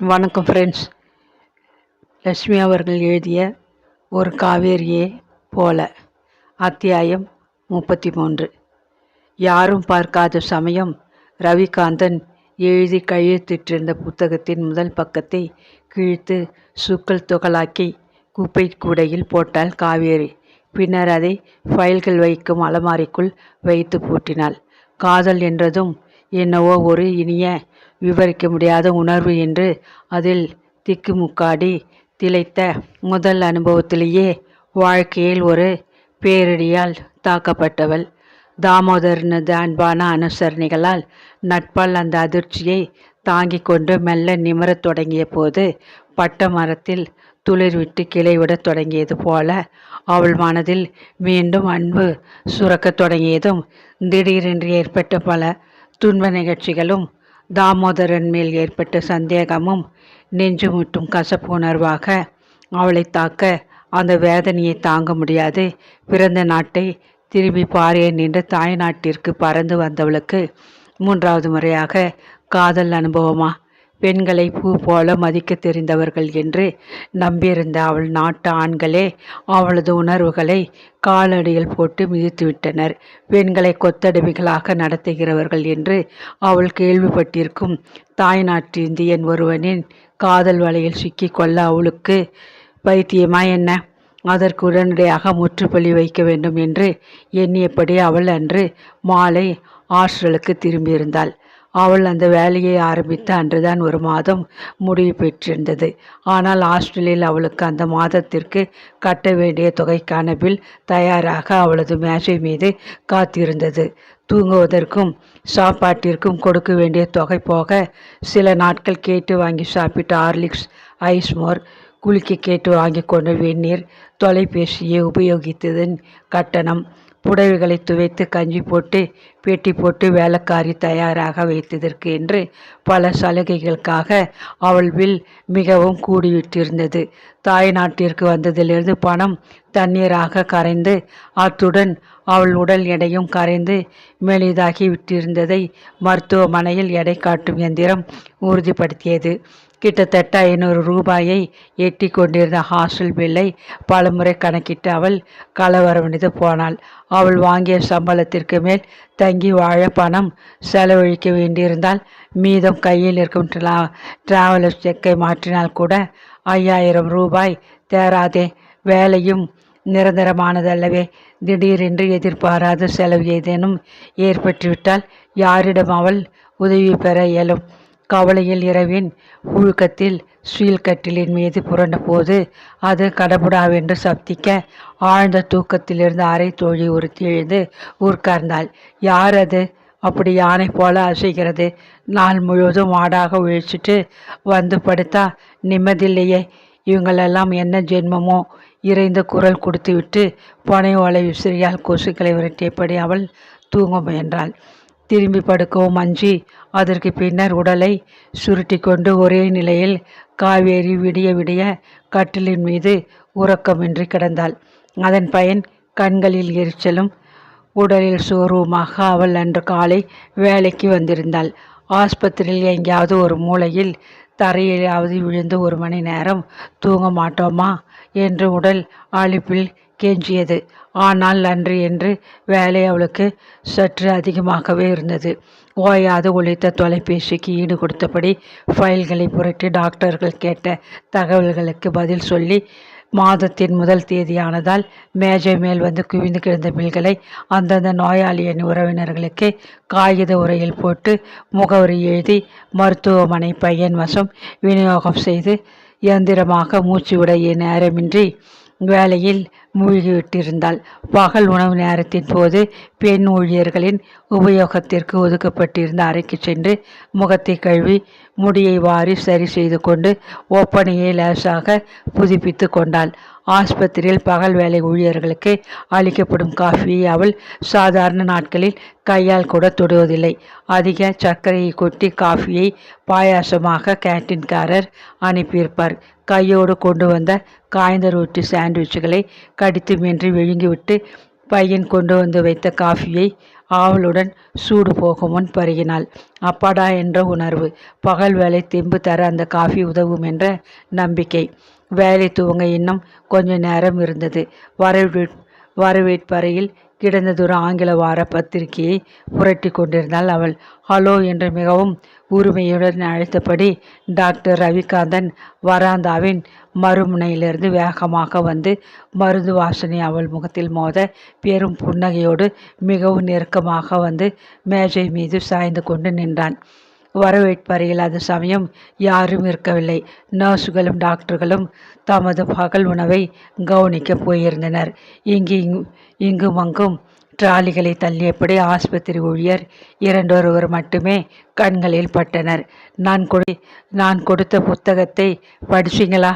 வணக்கம் ஃப்ரெண்ட்ஸ் லட்சுமி அவர்கள் எழுதிய ஒரு காவேரியே போல. அத்தியாயம் முப்பத்தி மூன்று யாரும் பார்க்காத சமயம் ரவிகாந்தன் எழுதி கையெழுத்திட்டிருந்த புத்தகத்தின் முதல் பக்கத்தை கிழித்து சுக்கல் துகளாக்கி குப்பை கூடையில் போட்டாள் காவேரி. பின்னர் அதை ஃபைல்கள் வைக்கும் அலமாரிக்குள் வைத்து பூட்டினாள். காதல் என்றதும் என்னவோ ஒரு இனிய விவரிக்க முடியாத உணர்வு என்று அதில் திக்குமுக்காடி திளைத்த முதல் அனுபவத்திலேயே வாழ்க்கையில் ஒரு பேரிடியால் தாக்கப்பட்டவள். தாமோதரனது அன்பான அனுசரணைகளால் நட்பால் அந்த அதிர்ச்சியை தாங்கிக் கொண்டு மெல்ல நிமரத் தொடங்கிய போது பட்ட மரத்தில் துளிர் விட்டு கிளைவிடத் தொடங்கியது போல அவள் மனதில் மீண்டும் அன்பு சுரக்கத் தொடங்கியதும் திடீரென்று ஏற்பட்ட பல துன்ப நிகழ்ச்சிகளும் தாமோதரன் மேல் ஏற்பட்ட சந்தேகமும் நெஞ்சு முட்டும் கசப்பு உணர்வாக அவளை தாக்க அந்த வேதனையை தாங்க முடியாது. பிறந்த நாட்டை திரும்பி பாரியன் நின்று தாய் நாட்டிற்கு பறந்து வந்தவளுக்கு மூன்றாவது முறையாக காதல் அனுபவமா பெண்களை பூ போல மதிக்க தெரிந்தவர்கள் என்று நம்பியிருந்த அவள் நாட்டு ஆண்களே அவளது உணர்வுகளை காலடியில் போட்டு மிதித்துவிட்டனர். பெண்களை கொத்தடிமைகளாக நடத்துகிறவர்கள் என்று அவள் கேள்விப்பட்டிருக்கும் தாய்நாட்டு இந்தியன் ஒருவனின் காதல் வலையில் சிக்கிக்கொள்ள அவளுக்கு பைத்தியமா என்ன? அதற்கு உடனடியாக முற்றுப்புள்ளி வைக்க வேண்டும் என்று எண்ணியபடி அவள் அன்று மாலை ஹாஸ்டலுக்கு திரும்பியிருந்தாள். அவள் அந்த வேலையை ஆரம்பித்த அன்றுதான் ஒரு மாதம் முடிவு பெற்றிருந்தது. ஆனால் ஆஸ்திரேலியில் அவளுக்கு அந்த மாதத்திற்கு கட்ட வேண்டிய தொகைக்கான பில் தயாராக அவளது மேசை மீது காத்திருந்தது. தூங்குவதற்கும் சாப்பாட்டிற்கும் கொடுக்க வேண்டிய தொகை போக சில நாட்கள் கேட்டு வாங்கி சாப்பிட்ட ஹார்லிக்ஸ் ஐஸ்மோர் குளிக்க கேட்டு வாங்கி கொண்ட வெந்நீர் தொலைபேசியை உபயோகித்ததன் கட்டணம் புடவைகளை துவைத்து கஞ்சி போட்டு பேட்டி போட்டு வேலைக்காரி தயாராக வைத்ததற்கு என்று பல சலுகைகளுக்காக அவள் வில் மிகவும் கூடிவிட்டிருந்தது. தாய் நாட்டிற்கு வந்ததிலிருந்து பணம் தண்ணீராக கரைந்து அத்துடன் அவள் உடல் எடையும் கரைந்து மெலிதாகி விட்டிருந்ததை மருத்துவமனையில் எடை காட்டும் எந்திரம் உறுதிப்படுத்தியது. கிட்டத்தட்ட ஐநூறு ரூபாயை எட்டி கொண்டிருந்த ஹாஸ்டல் பில்லை பலமுறை கணக்கிட்டு அவள் கலவரமடைந்து போனாள். அவள் வாங்கிய சம்பளத்திற்கு மேல் தங்கி வாழ பணம் செலவழிக்க வேண்டியிருந்தால் மீதம் கையில் இருக்கும் ட்ரா டிராவலர் செக்கை மாற்றினால் கூட ஐயாயிரம் ரூபாய் தேராதே வேலையும் நிரந்தரமானதல்லவே. திடீரென்று எதிர்பாராத செலவு ஏதேனும் ஏற்பட்டுவிட்டால் யாரிடம் அவள் உதவி பெற இயலும். கவலையில் இரவின் புழுக்கத்தில் ஸ்டீல் கட்டிலின் மீது புரண்டபோது அது கடபுடாவென்று சப்திக்க ஆழ்ந்த தூக்கத்திலிருந்து அரை தோழி ஒருத்தி எழுந்து உட்கார்ந்தாள். யார் அது? அப்படி யானை போல அசைகிறது. நாள் முழுவதும் மாடாக உழைச்சிட்டு வந்து படுத்தா நிம்மதியில்லையே இவங்களெல்லாம் என்ன ஜென்மமோ? இறைந்த குரல் கொடுத்துவிட்டு பனை ஓலை விசிறியால் கொசுக்களை விரட்டியபடி அவள் தூங்க முயன்றாள். திரும்பி படுக்கவும் அஞ்சி அதற்கு பின்னர் உடலை சுருட்டி கொண்டு ஒரே நிலையில் காவேரி விடிய விடிய கட்டிலின் மீது உறக்கமின்றி கிடந்தாள். அதன் பயன் கண்களில் எரிச்சலும் உடலில் சோர்வுமாக அவள் அன்று காலை வேலைக்கு வந்திருந்தாள். ஆஸ்பத்திரியில் எங்கேயாவது ஒரு மூலையில் தரையிலாவது விழுந்து ஒரு மணி நேரம் தூங்க மாட்டோமா? என்று உடல் அழிப்பில் கெஞ்சியது. ஆனால் அன்று என்று வேலை அவளுக்கு சற்று அதிகமாகவே இருந்தது. ஓயாது ஒழித்த தொலைபேசிக்கு ஈடு கொடுத்தபடி ஃபைல்களை புரட்டி டாக்டர்கள் கேட்ட தகவல்களுக்கு பதில் சொல்லி மாதத்தின் முதல் தேதியானதால் மேஜை மேல் வந்து குவிந்து கிடந்த பில்களை அந்தந்த நோயாளியின் உறவினர்களுக்கு காகித உரையில் போட்டு முகவரி எழுதி மருத்துவமனை பையன் வசம் விநியோகம் செய்து இயந்திரமாக மூச்சு விடைய நேரமின்றி வேலையில் மூழ்கிவிட்டிருந்தாள். பகல் உணவு நேரத்தின் போது பெண் ஊழியர்களின் உபயோகத்திற்கு ஒதுக்கப்பட்டிருந்த அறைக்கு சென்று முகத்தை கழுவி முடியை வாரி சரி செய்து கொண்டு ஒப்பனையை லேசாக புதுப்பித்து கொண்டாள். ஆஸ்பத்திரியில் பகல் வேலை ஊழியர்களுக்கு அளிக்கப்படும் காஃபியை அவள் சாதாரண நாட்களில் கையால் கூட தொடுவதில்லை. அதிக சர்க்கரையை கொட்டி காஃபியை பாயாசமாக கேன்டீன்காரர் அனுப்பியிருப்பார். கையோடு கொண்டு வந்த காய்ந்த ரொட்டி சாண்ட்விச்சுகளை கடித்து மென்று விழுங்கிவிட்டு பையன் கொண்டு வந்து வைத்த காஃபியை ஆவலுடன் சூடு போகும் முன் பருகினாள். அப்பாடா என்ற உணர்வு. பகல் வேலை தெம்பு தர அந்த காஃபி உதவும் என்ற நம்பிக்கை. வேலை துவங்க இன்னும் கொஞ்ச நேரம் இருந்தது. வரவே வரவேற்பறையில் கிடந்ததொரு ஆங்கில வார பத்திரிகையை புரட்டி கொண்டிருந்தாள் அவள். ஹலோ என்று மிகவும் உரிமையுடன் அழைத்தபடி டாக்டர் ரவிகாந்தன் வராந்தாவின் மறுமுனையிலிருந்து வேகமாக வந்து மருந்து வாசனை அவள் முகத்தில் மோத பெரும் புன்னகையோடு மிகவும் நெருக்கமாக வந்து மேஜை மீது சாய்ந்து கொண்டு நின்றான். வரவேற்பறையில் அது சமயம் யாரும் இருக்கவில்லை. நர்ஸுகளும் டாக்டர்களும் தமது பகல் உணவை கவனிக்கப் போயிருந்தனர். இங்கு இங்கும் அங்கும் டிராலிகளை தள்ளியபடி ஆஸ்பத்திரி ஊழியர் இரண்டொருவர் மட்டுமே கண்களில் பட்டனர். நான் கொடு நான் கொடுத்த புத்தகத்தை படிச்சிங்களா?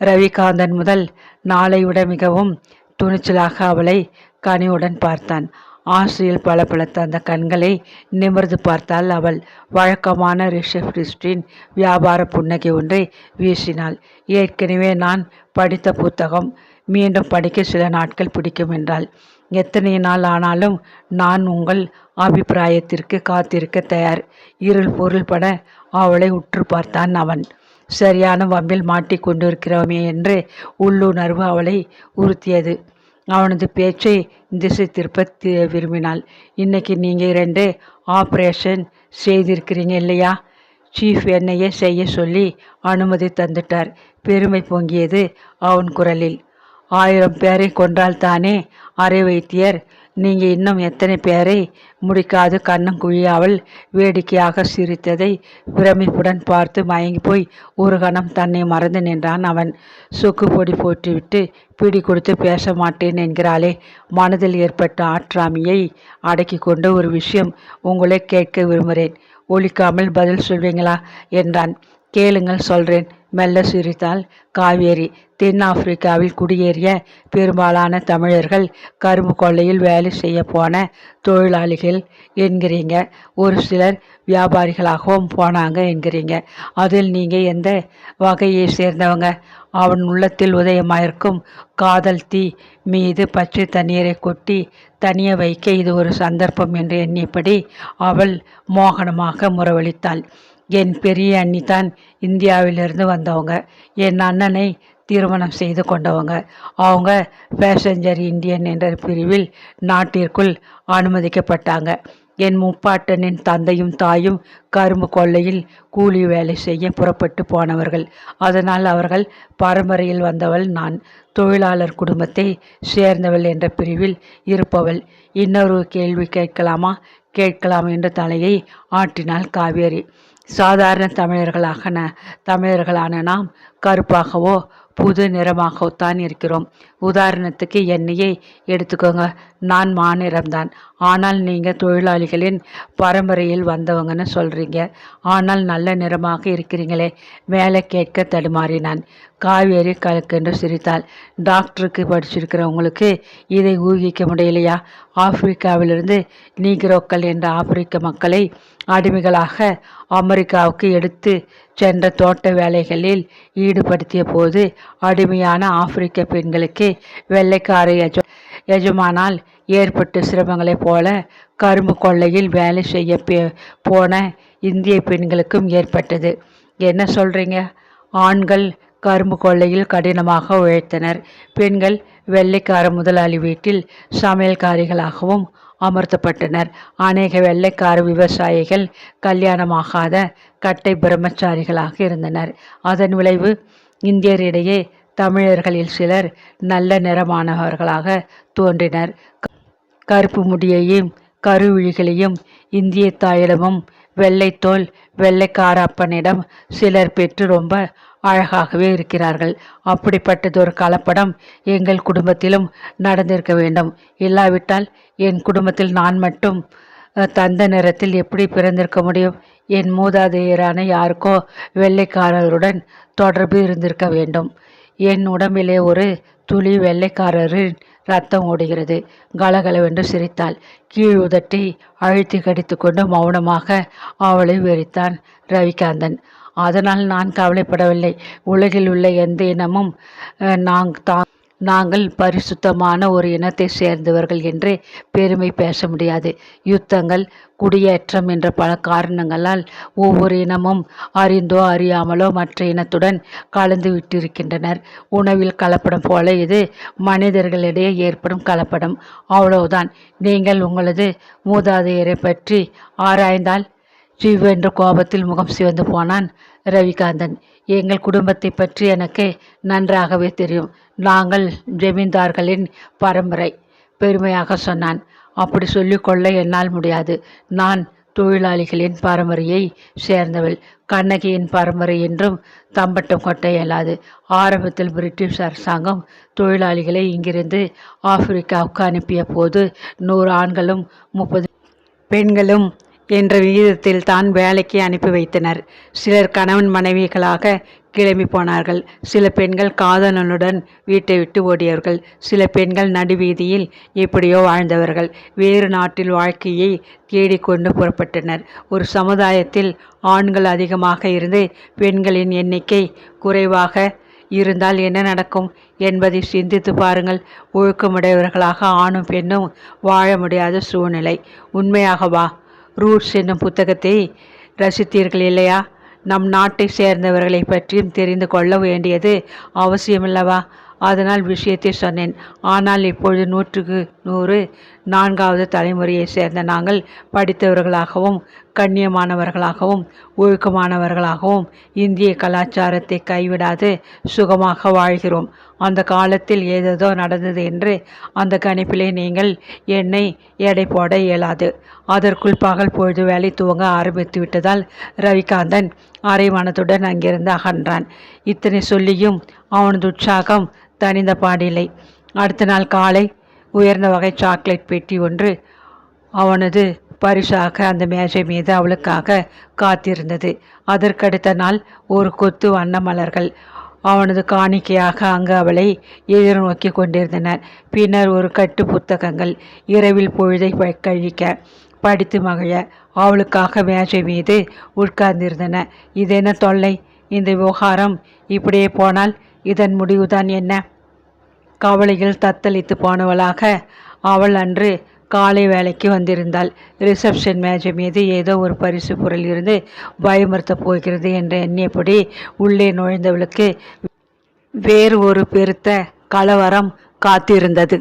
ரவிகாந்தன் முதல் நாளை விட மிகவும் துணிச்சலாக அவளை கனிவுடன் பார்த்தான். ஆசையில் பளபளத்த அந்த கண்களை நிமிர்ந்து பார்த்தால் அவள் வழக்கமான ரிஷப்டிஸ்டின் வியாபார புன்னகை ஒன்றை வீசினாள். ஏற்கனவே நான் படித்த புத்தகம் மீண்டும் படிக்க சில நாட்கள் பிடிக்கும் என்றாள். எத்தனை நாள் ஆனாலும் நான் உங்கள் அபிப்பிராயத்திற்கு காத்திருக்க தயார். இருள் பொருள் பட அவளை உற்று பார்த்தான் அவன். சரியான வம்பில் மாட்டிக்கொண்டிருக்கிறோமே என்று உள்ளுணர்வு அவளை உறுத்தியது. அவனது பேச்சை திசை திருப்ப விரும்பினாள். இன்னைக்கு நீங்கள் இரண்டு ஆப்ரேஷன் செய்திருக்கிறீங்க இல்லையா? சீஃப் என்னையே செய்ய சொல்லி அனுமதி தந்துட்டார். பெருமை பொங்கியது அவன் குரலில். ஆயிரம் பேரை கொன்றால் தானே அரை வைத்தியர் நீங்கள் இன்னும் எத்தனை பேரை முடிக்காது கண்ணம் குழியாமல் வேடிக்கையாக சிரித்ததை பிரமிப்புடன் பார்த்து மயங்கி போய் ஒரு கணம் தன்னை மறந்து நின்றான் அவன். சொக்கு பொடி போட்டுவிட்டு பிடி கொடுத்து பேச மாட்டேன் என்கிறாளே. மனதில் ஏற்பட்ட ஆற்றாமியை அடக்கி கொண்டு ஒரு விஷயம் உங்களை கேட்க விரும்புகிறேன். ஒழிக்காமல் பதில் சொல்வீங்களா? என்றான். கேளுங்கள் சொல்கிறேன் மெல்ல சிரித்தால் காவேரி தென்னாப்பிரிக்காவில் குடியேறிய பெரும்பாலான தமிழர்கள் கரும்பு கொள்ளையில் வேலை செய்ய போன தொழிலாளிகள் என்கிறீங்க. ஒரு சிலர் வியாபாரிகளாகவும் போனாங்க என்கிறீங்க. அதில் நீங்கள் எந்த வகையை சேர்ந்தவங்க? அவன் உள்ளத்தில் உதயமாயிருக்கும் காதல் தீ மீது பச்சை தண்ணீரை கொட்டி தனிய வைக்க இது ஒரு சந்தர்ப்பம் என்று எண்ணியபடி அவள் மோகனமாக முறவழித்தாள். என் பெரிய அண்ணி தான் இந்தியாவிலிருந்து வந்தவங்க. என் அண்ணனை திருமணம் செய்து கொண்டவங்க. அவங்க பேசஞ்சர் இந்தியன் என்ற பிரிவில் நாட்டிற்குள் அனுமதிக்கப்பட்டாங்க. என் முப்பாட்டனின் தந்தையும் தாயும் கரும்பு கொள்ளையில் கூலி வேலை செய்ய புறப்பட்டு போனவர்கள். அதனால் அவர்கள் பரம்பரையில் வந்தவள் நான். தொழிலாளர் குடும்பத்தை சேர்ந்தவள் என்ற பிரிவில் இருப்பவள். இன்னொரு கேள்வி கேட்கலாமா? கேட்கலாம் என்ற தலையை ஆட்டினாள் காவேரி. சாதாரண தமிழர்களாக தமிழர்களான நாம் கருப்பாகவோ புது நிறமாகத்தான் இருக்கிறோம். உதாரணத்துக்கு என்னையே எடுத்துக்கோங்க. நான் மாநிறம்தான் ஆனால் நீங்கள் தொழிலாளிகளின் பரம்பரையில் வந்தவங்கன்னு சொல்கிறீங்க ஆனால் நல்ல நிறமாக இருக்கிறீங்களே. வேலை கேட்க தடுமாறினான். காவேரி கலக்கென்று சிரித்தாள். டாக்டருக்கு படிச்சிருக்கிறவங்களுக்கு இதை ஊகிக்க முடியலையா? ஆப்பிரிக்காவிலிருந்து நீக்ரோக்கள் என்ற ஆப்பிரிக்க மக்களை அடிமைகளாக அமெரிக்காவுக்கு எடுத்து சென்ற தோட்ட வேலைகளில் ஈடுபடுத்திய போது அடிமையான ஆப்பிரிக்க பெண்களுக்கு வெள்ளைக்கார எஜ எஜமானால் ஏற்பட்ட சிரமங்களைப் போல கரும்பு கொள்ளையில் வேலை செய்ய போன இந்திய பெண்களுக்கும் ஏற்பட்டது. என்ன சொல்கிறீங்க ஆண்கள் கரும்பு கொள்ளையில் கடினமாக உழைத்தனர். பெண்கள் வெள்ளைக்கார முதலாளி வீட்டில் சமையல்காரிகளாகவும் அமர்த்தப்பட்டனர். அநேக வெள்ளைக்கார விவசாயிகள் கல்யாணமாகாத கட்டை பிரம்மச்சாரிகளாக இருந்தனர். அதன் விளைவு இந்தியரிடையே தமிழர்களில் சிலர் நல்ல நிறமானவர்களாக தோன்றினர். கருப்பு முடியையும் கருவிழிகளையும் இந்திய தாயிடமும் வெள்ளைத்தோல் வெள்ளைக்கார அப்பனிடம் சிலர் பெற்று ரொம்ப அழகாகவே இருக்கிறார்கள். அப்படிப்பட்டதொரு கலப்படம். எங்கள் குடும்பத்திலும் நடந்திருக்க வேண்டும். இல்லாவிட்டால் என் குடும்பத்தில் நான் மட்டும் தந்த நிறத்தில் எப்படி பிறந்திருக்க முடியும்? என் மூதாதையரான யாருக்கோ வெள்ளைக்காரருடன் தொடர்பு இருந்திருக்க வேண்டும். என் உடம்பிலே ஒரு துளி வெள்ளைக்காரரின் ரத்தம் ஓடுகிறது. கலகலவென்று சிரித்தாள். கீழ் உதட்டி அழுத்தி கடித்து கொண்டு மௌனமாக அவளை வெறித்தான் ரவிகாந்தன். அதனால் நான் கவலைப்படவில்லை. உலகில் உள்ள எந்த இனமும் நாங் தான் நாங்கள் பரிசுத்தமான ஒரு இனத்தை சேர்ந்தவர்கள் என்று பெருமை பேச முடியாது. யுத்தங்கள் குடியேற்றம் என்ற பல காரணங்களால் ஒவ்வொரு இனமும் அறிந்தோ அறியாமலோ மற்ற இனத்துடன் கலந்து விட்டிருக்கின்றனர். உணவில் கலப்படம் போல இது மனிதர்களிடையே ஏற்படும் கலப்படம். அவ்வளவுதான். நீங்கள் உங்களது மூதாதையரை பற்றி ஆராய்ந்தால் ஜீவென்ற கோபத்தில் முகம் சிவந்து போனான் ரவிகாந்தன். எங்கள் குடும்பத்தை பற்றி எனக்கு நன்றாகவே தெரியும். நாங்கள் ஜமீன்தார்களின் பரம்பரை பெருமையாக சொன்னான். அப்படி சொல்லிக்கொள்ள என்னால் முடியாது. நான் தொழிலாளிகளின் பரம்பரையை சேர்ந்தவள். கண்ணகியின் பரம்பரை என்றும் தம்பட்டம் கொட்ட இயலாது. ஆரம்பத்தில் பிரிட்டிஷ் அரசாங்கம் தொழிலாளிகளை இங்கிருந்து ஆப்பிரிக்காவுக்கு அனுப்பிய போது நூறு ஆண்களும் முப்பது பெண்களும் என்ற விகிதத்தில் தான் வேலைக்கு அனுப்பி வைத்தனர். சிலர் கணவன் மனைவிகளாக கிளம்பி போனார்கள். சில பெண்கள் காதலனுடன் வீட்டை விட்டு ஓடியவர்கள். சில பெண்கள் நடுவீதியில் எப்படியோ வாழ்ந்தவர்கள். வேறு நாட்டில் வாழ்க்கையை தேடிக்கொண்டு புறப்பட்டனர். ஒரு சமுதாயத்தில் ஆண்கள் அதிகமாக இருந்து பெண்களின் எண்ணிக்கை குறைவாக இருந்தால் என்ன நடக்கும் என்பதை சிந்தித்து பாருங்கள். ஒழுக்கமுடையவர்களாக ஆணும் பெண்ணும் வாழ முடியாத சூழ்நிலை. உண்மையாகவா? ரூட்ஸ் என்னும் புத்தகத்தை ரசித்தீர்கள் இல்லையா? நம் நாட்டை சேர்ந்தவர்களை பற்றியும் தெரிந்து கொள்ள வேண்டியது அவசியமில்லவா? அதனால் விஷயத்தை சொன்னேன். ஆனால் இப்பொழுது நூற்றுக்கு நூறு நான்காவது தலைமுறையை சேர்ந்த நாங்கள் படித்தவர்களாகவும் கண்ணியமானவர்களாகவும் ஒழுக்கமானவர்களாகவும் இந்திய கலாச்சாரத்தை கைவிடாது சுகமாக வாழ்கிறோம். அந்த காலத்தில் ஏதேதோ நடந்தது என்று அந்த கணிப்பிலே நீங்கள் என்னை எடை போட இயலாது. அதற்குள் பகல் பொழுது வேலை துவங்க ஆரம்பித்து விட்டதால் ரவிகாந்தன் அரை மனத்துடன் அங்கிருந்து அகன்றான். இத்தனை சொல்லியும் அவனது உற்சாகம் தனிந்த பாடில்லை அடுத்த நாள் காலை உயர்ந்த வகை சாக்லேட் பெட்டி ஒன்று அவனது பரிசாக அந்த மேஜை மீது அவளுக்காக காத்திருந்தது. அதற்கடுத்த நாள் ஒரு கொத்து வண்ண மலர்கள் அவனது காணிக்கையாக அங்கு அவளை எதிர்நோக்கி கொண்டிருந்தனர் பின்னர் ஒரு கட்டு புத்தகங்கள் இரவில் பொழுதை கழிக்க படித்து மகிழ அவளுக்காக மேஜை மீது உட்கார்ந்திருந்தன. இதென்ன தொல்லை? இந்த விவகாரம் இப்படியே போனால் இதன் முடிவுதான் என்ன? கவலையில் தத்தளித்து போனவளாக அவள் அன்று காலை வேலைக்கு வந்திருந்தாள். ரிசப்ஷன் மேஜை மீது ஏதோ ஒரு பரிசு பொருள் இருந்து பயமுறுத்தப் போகிறது என்று எண்ணியபடி உள்ளே நுழைந்தவளுக்கு வேறு ஒரு பெருத்த கலவரம் காத்திருந்தது.